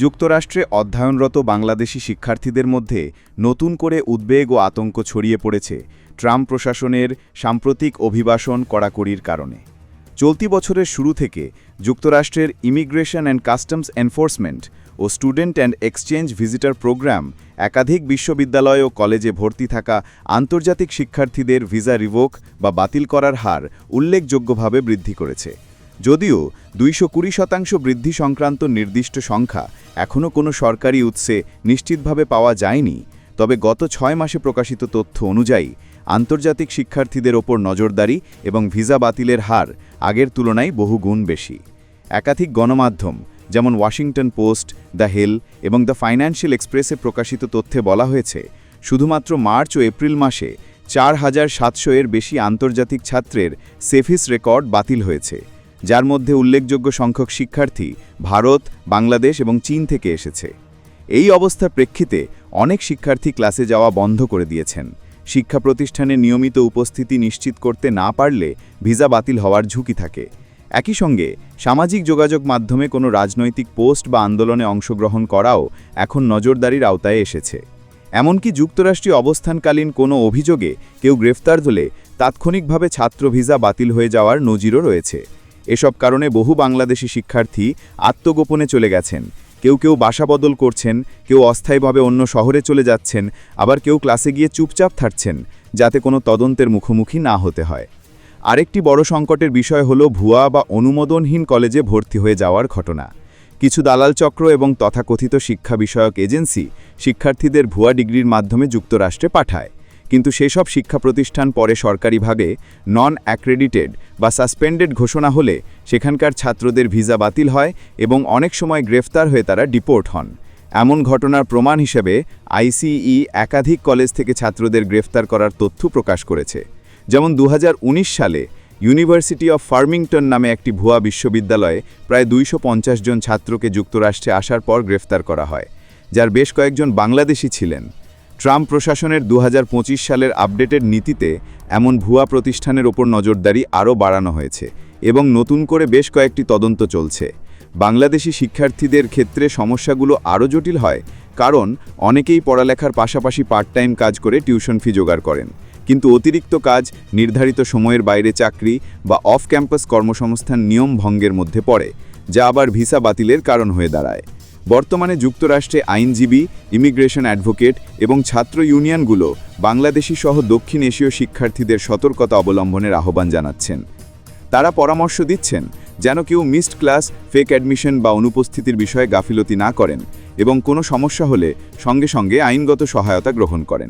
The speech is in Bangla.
যুক্তরাষ্ট্রে অধ্যয়নরত বাংলাদেশি শিক্ষার্থীদের মধ্যে নতুন করে উদ্বেগ ও আতঙ্ক ছড়িয়ে পড়েছে ট্রাম্প প্রশাসনের সাম্প্রতিক অভিবাসন কড়াকড়ির কারণে। চলতি বছরের শুরু থেকে যুক্তরাষ্ট্রের immigration and customs enforcement O student and exchange visitor program একাধিক বিশ্ববিদ্যালয় ও কলেজে ভর্তি থাকা আন্তর্জাতিক শিক্ষার্থীদের ভিসা রিভোক বা বাতিল করার হার উল্লেখযোগ্যভাবে বৃদ্ধি করেছে। যদিও দুইশো কুড়ি শতাংশ বৃদ্ধি সংক্রান্ত নির্দিষ্ট সংখ্যা এখনও কোনো সরকারি উৎসে নিশ্চিতভাবে পাওয়া যায়নি, তবে গত ছয় মাসে প্রকাশিত তথ্য অনুযায়ী আন্তর্জাতিক শিক্ষার্থীদের ওপর নজরদারি এবং ভিসা বাতিলের হার আগের তুলনায় বহু গুণ বেশি। একাধিক গণমাধ্যম, যেমন ওয়াশিংটন পোস্ট, দ্য হেল এবং দ্য ফাইন্যান্সিয়াল এক্সপ্রেসে প্রকাশিত তথ্যে বলা হয়েছে, শুধুমাত্র মার্চ ও এপ্রিল মাসে চার হাজার সাতশো এর বেশি আন্তর্জাতিক ছাত্রের সেফিস রেকর্ড বাতিল হয়েছে। যার মধ্যে উল্লেখযোগ্য সংখ্যক শিক্ষার্থী ভারত, বাংলাদেশ এবং চীন থেকে এসেছে। এই অবস্থার প্রেক্ষিতে অনেক শিক্ষার্থী ক্লাসে যাওয়া বন্ধ করে দিয়েছেন। শিক্ষা প্রতিষ্ঠানে নিয়মিত উপস্থিতি নিশ্চিত করতে না পারলে ভিসা বাতিল হওয়ার ঝুঁকি থাকে। একই সঙ্গে সামাজিক যোগাযোগ মাধ্যমে কোনো রাজনৈতিক পোস্ট বা আন্দোলনে অংশগ্রহণ করাও এখন নজরদারির আওতায় এসেছে। এমনকি যুক্তরাষ্ট্রীয় অবস্থানকালীন কোনো অভিযোগে কেউ গ্রেফতার হলে তাৎক্ষণিকভাবে ছাত্র ভিসা বাতিল হয়ে যাওয়ার নজিরও রয়েছে। এসব কারণে বহু বাংলাদেশি শিক্ষার্থী আত্মগোপনে চলে গেছেন। কেউ কেউ বাসা বদল করছেন, কেউ অস্থায়ীভাবে অন্য শহরে চলে যাচ্ছেন, আবার কেউ ক্লাসে গিয়ে চুপচাপ থাকছেন, যাতে কোনো তদন্তের মুখোমুখি না হতে হয়। আরেকটি বড় সংকটের বিষয় হল ভুয়া বা অনুমোদনহীন কলেজে ভর্তি হয়ে যাওয়ার ঘটনা। কিছু দালাল চক্র এবং তথাকথিত শিক্ষা বিষয়ক এজেন্সি শিক্ষার্থীদের ভুয়া ডিগ্রির মাধ্যমে যুক্তরাষ্ট্রে পাঠায়। কিন্তু সেসব শিক্ষা প্রতিষ্ঠান পরে সরকারিভাবে নন অ্যাক্রেডিটেড বা সাসপেন্ডেড ঘোষণা হলে সেখানকার ছাত্রদের ভিসা বাতিল হয় এবং অনেক সময় গ্রেফতার হয়ে তারা ডিপোর্ট হন। এমন ঘটনার প্রমাণ হিসেবে আইসিই একাধিক কলেজ থেকে ছাত্রদের গ্রেফতার করার তথ্য প্রকাশ করেছে। যেমন দু হাজার উনিশ সালে ইউনিভার্সিটি অফ ফার্মিংটন নামে একটি ভুয়া বিশ্ববিদ্যালয়ে প্রায় দুইশো পঞ্চাশ জন ছাত্রকে যুক্তরাষ্ট্রে আসার পর গ্রেফতার করা হয়, যার বেশ কয়েকজন বাংলাদেশি ছিলেন। ট্রাম্প প্রশাসনের দু হাজার পঁচিশ সালের আপডেটের নীতিতে এমন ভুয়া প্রতিষ্ঠানের ওপর নজরদারি আরও বাড়ানো হয়েছে এবং নতুন করে বেশ কয়েকটি তদন্ত চলছে। বাংলাদেশি শিক্ষার্থীদের ক্ষেত্রে সমস্যাগুলো আরও জটিল হয়, কারণ অনেকেই পড়ালেখার পাশাপাশি পার্ট টাইম কাজ করে টিউশন ফি জোগাড় করেন। কিন্তু অতিরিক্ত কাজ, নির্ধারিত সময়ের বাইরে চাকরি বা অফ ক্যাম্পাস কর্মসংস্থান নিয়ম ভঙ্গের মধ্যে পড়ে, যা আবার ভিসা বাতিলের কারণ হয়ে দাঁড়ায়। বর্তমানে যুক্তরাষ্ট্রে আইনজীবী, ইমিগ্রেশন অ্যাডভোকেট এবং ছাত্র ইউনিয়নগুলো বাংলাদেশি সহ দক্ষিণ এশীয় শিক্ষার্থীদের সতর্কতা অবলম্বনের আহ্বান জানাচ্ছেন। তারা পরামর্শ দিচ্ছেন যেন কেউ মিসড ক্লাস, ফেক অ্যাডমিশন বা অনুপস্থিতির বিষয়ে গাফিলতি না করেন এবং কোনো সমস্যা হলে সঙ্গে সঙ্গে আইনগত সহায়তা গ্রহণ করেন।